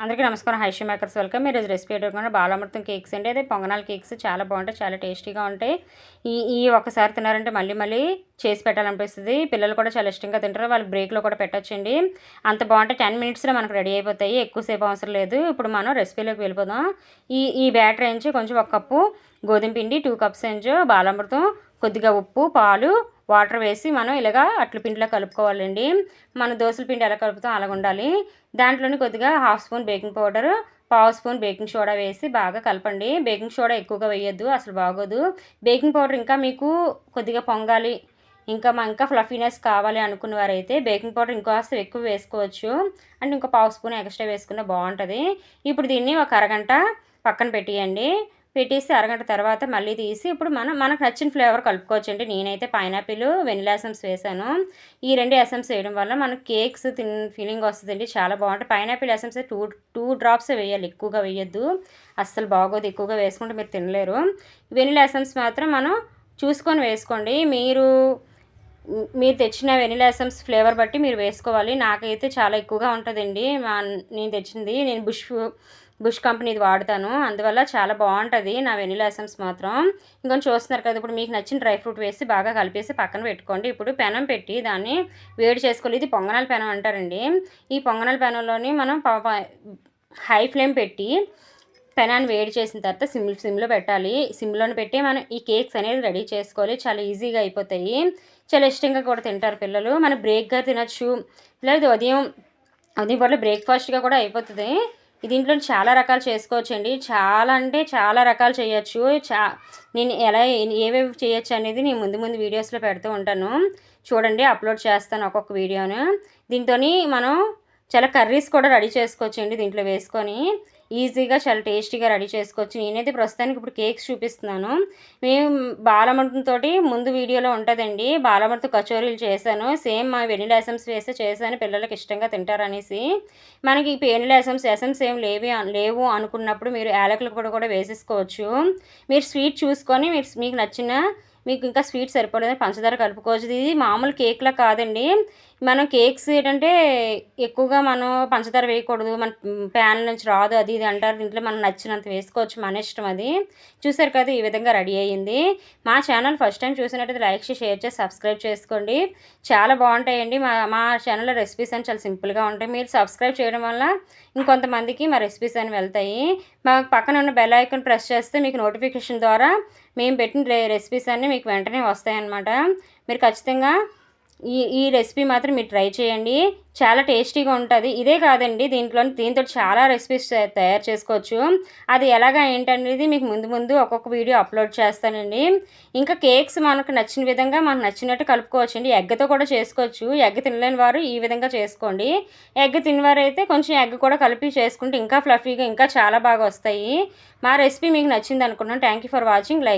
అందరికీ నమస్కారం. హైషి మేకర్స్ వెల్కమ్. మీరు రెసిపీ ఎదుర్కొన్న బాలామృతం కేక్స్ అండి. అదే పొంగనాల కేక్స్ చాలా బాగుంటాయి చాలా టేస్టీగా ఉంటాయి. ఈ ఈ ఒకసారి తిన్నారంటే మళ్ళీ మళ్ళీ చేసి పెట్టాలనిపిస్తుంది. పిల్లలు కూడా చాలా ఇష్టంగా తింటారు. వాళ్ళకి బ్రేక్లో కూడా పెట్టచ్చండి. అంత బాగుంటాయి టెన్ మినిట్స్లో మనకు రెడీ అయిపోతాయి. ఎక్కువసేపు అవసరం లేదు. ఇప్పుడు మనం రెసిపీలోకి వెళ్ళిపోదాం. ఈ ఈ బ్యాటర్ ఏంచి కొంచెం ఒక కప్పు గోధుమ పిండి టూ కప్స్ ఏంచు బాలామృతం కొద్దిగా ఉప్పు పాలు వాటర్ వేసి మనం ఇలాగా అట్ల పిండిలో కలుపుకోవాలండి. మన దోశల పిండి ఎలా కలుపుతాం అలాగ ఉండాలి. దాంట్లోని కొద్దిగా హాఫ్ స్పూన్ బేకింగ్ పౌడర్ పావు స్పూన్ బేకింగ్ సోడా వేసి బాగా కలపండి. బేకింగ్ సోడా ఎక్కువగా వేయొద్దు అసలు బాగోదు. బేకింగ్ పౌడర్ ఇంకా మీకు కొద్దిగా పొంగాలి. ఇంకా మా ఇంకా ఫ్లఫీనెస్ కావాలి అనుకున్న వారైతే బేకింగ్ పౌడర్ ఇంకోస్త ఎక్కువ వేసుకోవచ్చు. అండ్ ఇంకో పావు స్పూన్ ఎక్స్ట్రా వేసుకున్న బాగుంటుంది. ఇప్పుడు దీన్ని ఒక అరగంట పక్కన పెట్టేయండి. పెట్టేసి అరగంట తర్వాత మళ్ళీ తీసి ఇప్పుడు మనం మనకు నచ్చిన ఫ్లేవర్ కలుపుకోవచ్చు. అండి నేనైతే పైనాపిల్ వెనిలా ఎసమ్స్ వేసాను. ఈ రెండు ఎసమ్స్ వేయడం వల్ల మనకు కేక్స్ తిన్ ఫీలింగ్ వస్తుందండి. చాలా బాగుంటుంది pineapple essence two two drops వేయాలి. ఎక్కువగా వేయద్దు. అస్సలు బాగోదు. ఎక్కువగా వేసుకుంటే మీరు తినలేరు. వెనిలా ఎసమ్స్ మాత్రం మనం చూసుకొని వేసుకోండి. మీరు మీరు తెచ్చిన వెనిలా ఎసమ్స్ ఫ్లేవర్ బట్టి మీరు వేసుకోవాలి. నాకైతే చాలా ఎక్కువగా ఉంటుందండి. మా నేను తెచ్చింది నేను బుష్ బుష్ కంపెనీది వాడతాను. అందువల్ల చాలా బాగుంటుంది నా వెనిలా ఎసెన్స్ మాత్రం. ఇంకొంచెం చూస్తున్నారు కదా ఇప్పుడు మీకు నచ్చిన డ్రై ఫ్రూట్ వేసి బాగా కలిపేసి పక్కన పెట్టుకోండి. ఇప్పుడు పెనం పెట్టి దాన్ని వేడి చేసుకోవాలి. ఇది పొంగనాల పెనం అంటారండి. ఈ పొంగనాల పెనంలోని మనం హై ఫ్లేమ్ పెట్టి పెనాన్ని వేడి చేసిన తర్వాత సిమ్ సిమ్లో పెట్టాలి. సిమ్లోని పెట్టి మనం ఈ కేక్స్ అనేది రెడీ చేసుకోవాలి. చాలా ఈజీగా అయిపోతాయి. చాలా ఇష్టంగా కూడా తింటారు పిల్లలు. మనం బ్రేక్గా తినచ్చు. లేదు ఉదయం ఉదయం పూట బ్రేక్ఫాస్ట్గా కూడా అయిపోతుంది. దీంట్లో చాలా రకాలు చేసుకోవచ్చు అండి చాలా అంటే చాలా రకాలు చేయొచ్చు. చా నేను ఎలా ఏవేవి చేయొచ్చు అనేది నేను ముందు ముందు వీడియోస్లో పెడుతూ ఉంటాను. చూడండి అప్లోడ్ చేస్తాను ఒక్కొక్క వీడియోను దీంతో మనం చాలా కర్రీస్ కూడా రెడీ చేసుకోవచ్చు అండి దీంట్లో వేసుకొని. ఈజీగా చాలా టేస్టీగా రెడీ చేసుకోవచ్చు. నేనైతే ప్రస్తుతానికి ఇప్పుడు కేక్స్ చూపిస్తున్నాను. మేము బాలమృతంతో ముందు వీడియోలో ఉంటుందండి. బాలమృత కచోరీలు చేశాను. సేమ్ మా వెనిల్ ఎసమ్స్ వేస్తే చేశాను. పిల్లలకి ఇష్టంగా తింటారనేసి మనకి వెనిలా ఎసమ్స్ ఎసమ్స్ ఏం లేవి లేవు అనుకున్నప్పుడు మీరు యాలకులు కూడా కూడా వేసేసుకోవచ్చు. మీరు స్వీట్ చూసుకొని మీరు మీకు నచ్చిన మీకు ఇంకా స్వీట్ సరిపోలేదు పంచదార కలుపుకోవచ్చు ఇది మామూలు కేక్లా కాదండి. మనం కేక్స్ ఏంటంటే ఎక్కువగా మనం పంచదార వేయకూడదు. మన ప్యాన్ నుంచి రాదు అది ఇది అంటారు. దీంట్లో మనం నచ్చినంత వేసుకోవచ్చు మన ఇష్టం అది. చూసారు కదా ఈ విధంగా రెడీ అయ్యింది. మా ఛానల్ ఫస్ట్ టైం చూసినట్టయితే లైక్ చేసి షేర్ చేసి సబ్స్క్రైబ్ చేసుకోండి. చాలా బాగుంటాయండి. మా మా ఛానల్లో రెసిపీస్ అని చాలా సింపుల్గా ఉంటాయి. మీరు సబ్స్క్రైబ్ చేయడం వల్ల ఇంకొంతమందికి మా రెసిపీస్ అని వెళ్తాయి. మా పక్కన ఉన్న బెల్ ఐకాన్ ప్రెస్ చేస్తే మీకు నోటిఫికేషన్ ద్వారా మేము పెట్టిన రెసిపీస్ అన్నీ మీకు వెంటనే వస్తాయన్నమాట. మీరు ఖచ్చితంగా ఈ ఈ రెసిపీ మాత్రం మీరు ట్రై చేయండి. చాలా టేస్టీగా ఉంటుంది. ఇదే కాదండి దీంట్లో దీంతో చాలా రెసిపీస్ తయారు చేసుకోవచ్చు. అది ఎలాగా ఏంటనేది మీకు ముందు ముందు ఒక్కొక్క వీడియో అప్లోడ్ చేస్తానండి. ఇంకా కేక్స్ మనకు నచ్చిన విధంగా మనకు నచ్చినట్టు కలుపుకోవచ్చండి. ఎగ్తో కూడా చేసుకోవచ్చు. ఎగ్ తినలేని వారు ఈ విధంగా చేసుకోండి. ఎగ్ తినవారు అయితే కొంచెం ఎగ్ కూడా కలిపి చేసుకుంటే ఇంకా ఫ్లఫీగా ఇంకా చాలా బాగా వస్తాయి. మా రెసిపీ మీకు నచ్చింది అనుకున్నాను. Thank for watching like